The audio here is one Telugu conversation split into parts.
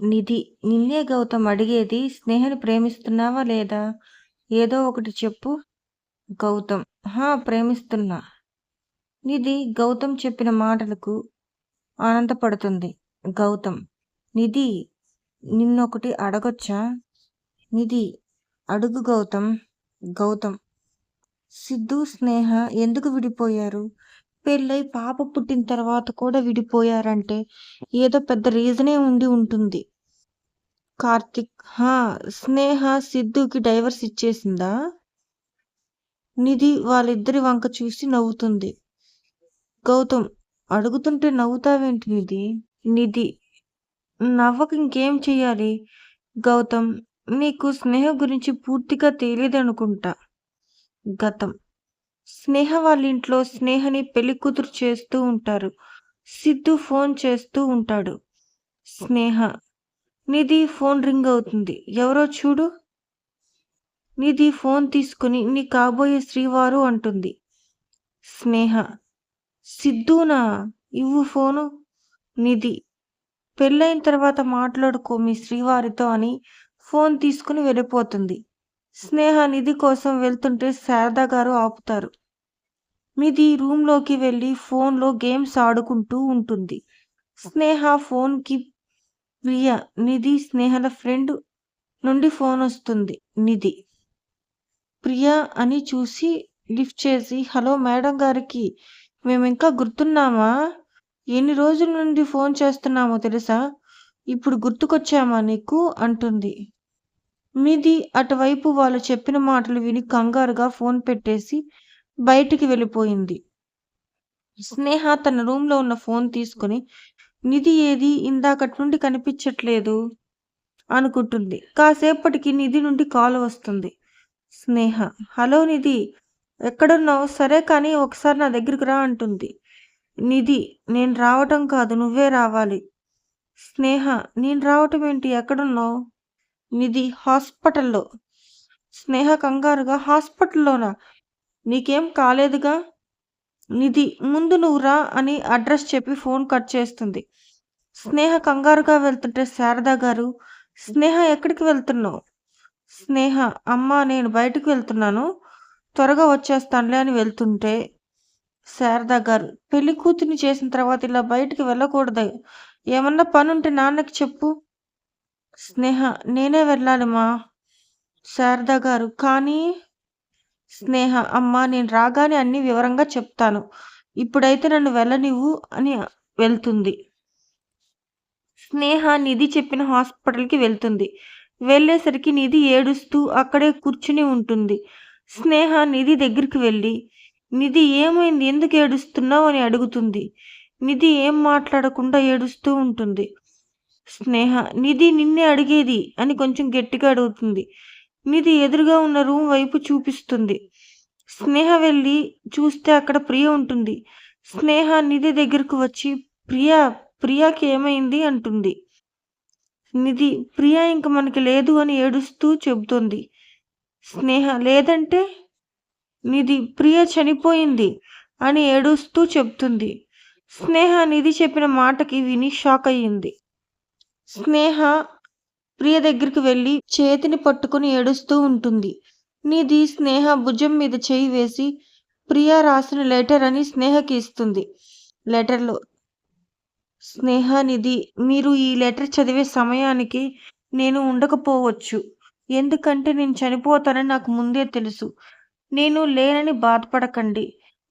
నిధి నిన్నే గౌతమ్ అడిగేది స్నేహను ప్రేమిస్తున్నావా లేదా? ఏదో ఒకటి చెప్పు. గౌతమ్ హా ప్రేమిస్తున్నా. నిధి గౌతమ్ చెప్పిన మాటలకు ఆనందపడుతుంది. గౌతమ్ నిధి నిన్నొకటి అడగొచ్చా? నిధి అడుగు గౌతమ్. గౌతమ్ సిద్ధు స్నేహ ఎందుకు విడిపోయారు? పెళ్ళై పాప పుట్టిన తర్వాత కూడా విడిపోయారంటే ఏదో పెద్ద రీజనే ఉండి ఉంటుంది. కార్తిక్ హా స్నేహ సిద్ధుకి డైవర్స్ ఇచ్చేసిందా? నిధి వాళ్ళిద్దరి వంక చూసి నవ్వుతుంది. గౌతమ్ అడుగుతుంటే నవ్వుతావేంటి నిధి? నిధి నవ్వక ఇంకేం చెయ్యాలి? గౌతమ్ నీకు స్నేహ గురించి పూర్తిగా తెలియదనుకుంటా. గతం స్నేహ వాళ్ళ ఇంట్లో స్నేహని పెళ్ళి కూతురు చేస్తూ ఉంటారు. సిద్ధు ఫోన్ చేస్తూ ఉంటాడు. స్నేహ నిధి ఫోన్ రింగ్ అవుతుంది. ఎవరో చూడు. నిధి ఫోన్ తీసుకుని నీ కాబోయే శ్రీవారు అంటుంది. స్నేహ సిద్ధునా? ఇవ్వు ఫోను. నిధి పెళ్ళైన తర్వాత మాట్లాడుకో మీ శ్రీవారితో అని ఫోన్ తీసుకుని వెళ్ళిపోతుంది. స్నేహ నిధి కోసం వెళ్తుంటే శారదా గారు ఆపుతారు. నిధి రూమ్లోకి వెళ్ళి ఫోన్లో గేమ్స్ ఆడుకుంటూ ఉంటుంది. స్నేహ ఫోన్కి ప్రియ నిధి స్నేహల ఫ్రెండ్ నుండి ఫోన్ వస్తుంది. నిధి. ప్రియా అని చూసి లిఫ్ట్ చేసి హలో మేడం గారికి మేము ఇంకా గుర్తున్నామా? ఎన్ని రోజుల నుండి ఫోన్ చేస్తున్నామో తెలుసా? ఇప్పుడు గుర్తుకొచ్చామా నీకు? అంటుంది. నిధి అటువైపు వాళ్ళు చెప్పిన మాటలు విని కంగారుగా ఫోన్ పెట్టేసి బయటికి వెళ్ళిపోయింది. స్నేహ తన రూమ్లో ఉన్న ఫోన్ తీసుకుని నిధి ఏది ఇందాకటి నుండి కనిపించట్లేదు అనుకుంటుంది. కాసేపటికి నిధి నుండి కాల్ వస్తుంది. స్నేహ హలో నిధి ఎక్కడున్నావు? సరే కానీ ఒకసారి నా దగ్గరికి రా అంటుంది. నిధి నేను రావటం కాదు నువ్వే రావాలి. స్నేహ నేను రావటం ఏంటి? ఎక్కడున్నావు? నిధి హాస్పిటల్లో. స్నేహ కంగారుగా హాస్పిటల్లోనా? నీకేం కాలేదుగా? నిధి ముందు నువ్వు రా అని అడ్రస్ చెప్పి ఫోన్ కట్ చేస్తుంది. స్నేహ కంగారుగా వెళ్తుంటే శారదా గారు స్నేహ ఎక్కడికి వెళ్తున్నావు? స్నేహ అమ్మ నేను బయటకు వెళ్తున్నాను. త్వరగా వచ్చేస్తానులే అని వెళ్తుంటే శారదా గారు పెళ్ళి కూతుర్ని చేసిన తర్వాత ఇలా బయటికి వెళ్ళకూడదు. ఏమన్నా పని ఉంటే నాన్నకి చెప్పు. స్నేహ నేనే వెళ్ళాలి మా. శారదా గారు కానీ స్నేహ అమ్మ నేను రాగానే అన్ని వివరంగా చెప్తాను. ఇప్పుడైతే నన్ను వెళ్ళనివ్వు అని వెళ్తుంది. స్నేహ నిధి చెప్పిన హాస్పిటల్కి వెళ్తుంది. వెళ్ళేసరికి నిధి ఏడుస్తూ అక్కడే కూర్చుని ఉంటుంది. స్నేహ నిధి దగ్గరికి వెళ్ళి నిధి ఏమైంది? ఎందుకు ఏడుస్తున్నావు? అని అడుగుతుంది. నిధి ఏం మాట్లాడకుండా ఏడుస్తూ ఉంటుంది. స్నేహ నిధి నిన్నే అడిగేది అని కొంచెం గట్టిగా అడుగుతుంది. నిధి ఎదురుగా ఉన్న రూమ్ వైపు చూపిస్తుంది. స్నేహ వెళ్ళి చూస్తే అక్కడ ప్రియ ఉంటుంది. స్నేహ నిధి దగ్గరకు వచ్చి ప్రియా ప్రియాకి ఏమైంది? అంటుంది. నిధి ప్రియా ఇంక మనకి లేదు అని ఏడుస్తూ చెబుతుంది. స్నేహ లేదంటే? నిధి ప్రియ చనిపోయింది అని ఏడుస్తూ చెప్తుంది స్నేహ నిధి చెప్పిన మాటకి విని షాక్ అయ్యింది. స్నేహ ప్రియ దగ్గరికి వెళ్ళి చేతిని పట్టుకుని ఏడుస్తూ ఉంటుంది. నీది స్నేహ భుజం మీద చేయి వేసి ప్రియ రాసిన లెటర్ అని స్నేహకి ఇస్తుంది. లెటర్లో స్నేహ నిధి మీరు ఈ లెటర్ చదివే సమయానికి నేను ఉండకపోవచ్చు. ఎందుకంటే నేను చనిపోతానని నాకు ముందే తెలుసు. నేను లేనని బాధపడకండి.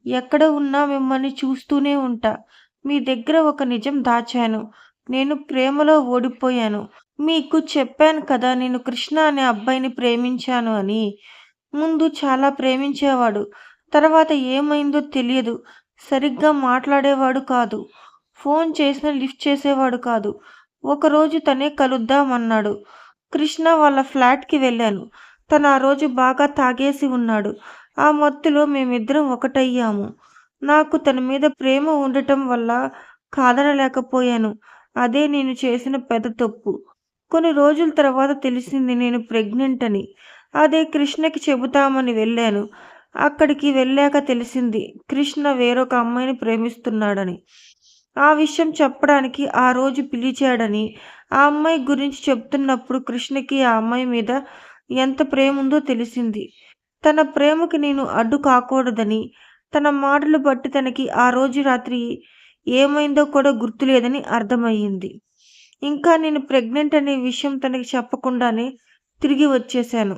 ఎక్కడ ఉన్నా మిమ్మల్ని చూస్తూనే ఉంటా. మీ దగ్గర ఒక నిజం దాచాను. నేను ప్రేమలో ఓడిపోయాను. మీకు చెప్పాను కదా నేను కృష్ణ అనే అబ్బాయిని ప్రేమించాను అని. ముందు చాలా ప్రేమించేవాడు తర్వాత ఏమైందో తెలియదు. సరిగ్గా మాట్లాడేవాడు కాదు. ఫోన్ చేసిన లిఫ్ట్ చేసేవాడు కాదు. ఒకరోజు తనే కలుద్దామన్నాడు. కృష్ణ వాళ్ళ ఫ్లాట్కి వెళ్ళాను. తను ఆ రోజు బాగా తాగేసి ఉన్నాడు. ఆ మత్తులో మేమిద్దరం ఒకటయ్యాము. నాకు తన మీద ప్రేమ ఉండటం వల్ల కాదనలేకపోయాను. అదే నేను చేసిన పెద్ద తప్పు. కొన్ని రోజుల తర్వాత తెలిసింది నేను ప్రెగ్నెంట్ అని. అదే కృష్ణకి చెబుతామని వెళ్ళాను. అక్కడికి వెళ్ళాక తెలిసింది కృష్ణ వేరొక అమ్మాయిని ప్రేమిస్తున్నాడని. ఆ విషయం చెప్పడానికి ఆ రోజు పిలిచాడని. ఆ అమ్మాయి గురించి చెప్తున్నప్పుడు కృష్ణకి ఆ అమ్మాయి మీద ఎంత ప్రేమ ఉందో తెలిసింది. తన ప్రేమకి నేను అడ్డు కాకూడదని తన మాటలు బట్టి తనకి ఆ రోజు రాత్రి ఏమైందో కూడా గుర్తులేదని అర్థమయ్యింది. ఇంకా నేను ప్రెగ్నెంట్ అనే విషయం తనకి చెప్పకుండానే తిరిగి వచ్చేశాను.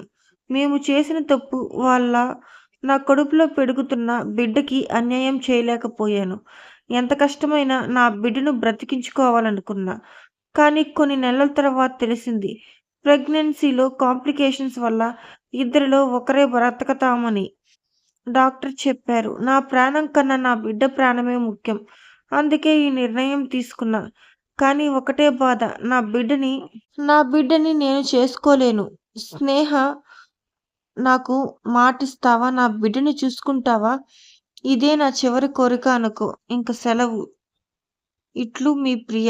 మేము చేసిన తప్పు వల్ల నా కడుపులో పెడుగుతున్న బిడ్డకి అన్యాయం చేయలేకపోయాను. ఎంత కష్టమైనా నా బిడ్డను బ్రతికించుకోవాలనుకున్నా. కానీ కొన్ని నెలల తర్వాత తెలిసింది ప్రెగ్నెన్సీలో కాంప్లికేషన్స్ వల్ల ఇద్దరిలో ఒకరే బ్రతకతామని డాక్టర్ చెప్పారు. నా ప్రాణం కన్నా నా బిడ్డ ప్రాణమే ముఖ్యం. అందుకే ఈ నిర్ణయం తీసుకున్నా. కానీ ఒకటే బాధ నా బిడ్డని నా బిడ్డని నేను చేసుకోలేను. స్నేహ నాకు మాటిస్తావా? నా బిడ్డని చూసుకుంటావా? ఇదే నా చివరి కోరిక అనుకో ఇంక సెలవు. ఇట్లు మీ ప్రియ.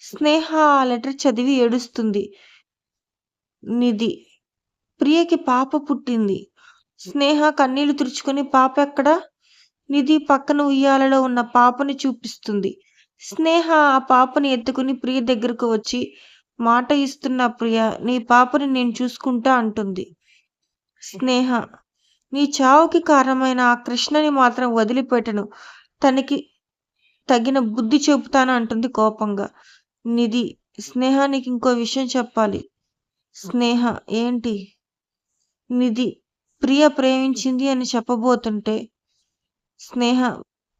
స్నేహ ఆ లెటర్ చదివి ఏడుస్తుంది. నిధి ప్రియకి పాప పుట్టింది. స్నేహ కన్నీళ్ళు తుడుచుకొని పాప ఎక్కడ? నిధి పక్కన ఉయ్యాలలో ఉన్న పాపని చూపిస్తుంది. స్నేహ ఆ పాపని ఎత్తుకుని ప్రియ దగ్గరకు వచ్చి మాట ఇస్తున్న ప్రియ నీ పాపని నేను చూసుకుంటా అంటుంది. స్నేహ నీ చావుకి కారణమైన ఆ కృష్ణని మాత్రం వదిలిపెట్టను. తనకి తగిన బుద్ధి చెబుతాను అంటుంది కోపంగా. నిధి స్నేహ నీకు ఇంకో విషయం చెప్పాలి. స్నేహ ఏంటి? నిధి ప్రియ ప్రేమించింది అని చెప్పబోతుంటే స్నేహ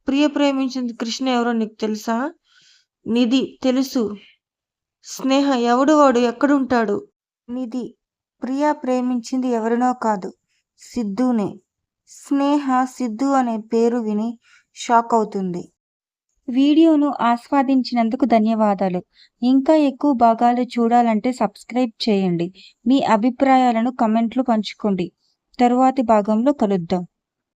ప్రియ ప్రేమించింది కృష్ణ ఎవరో నీకు తెలుసా? నిధి తెలుసు. స్నేహ ఎవడు వాడు? ఎక్కడుంటాడు? నిధి ప్రియ ప్రేమించింది ఎవరినో కాదు సిద్ధునే. స్నేహ సిద్ధు అనే పేరు విని షాక్ అవుతుంది. వీడియోను ఆస్వాదించినందుకు ధన్యవాదాలు. ఇంకా ఎక్కువ భాగాలు చూడాలంటే సబ్స్క్రైబ్ చేయండి. మీ అభిప్రాయాలను కమెంట్లు పంచుకోండి. తరువాతి భాగంలో కలుద్దాం.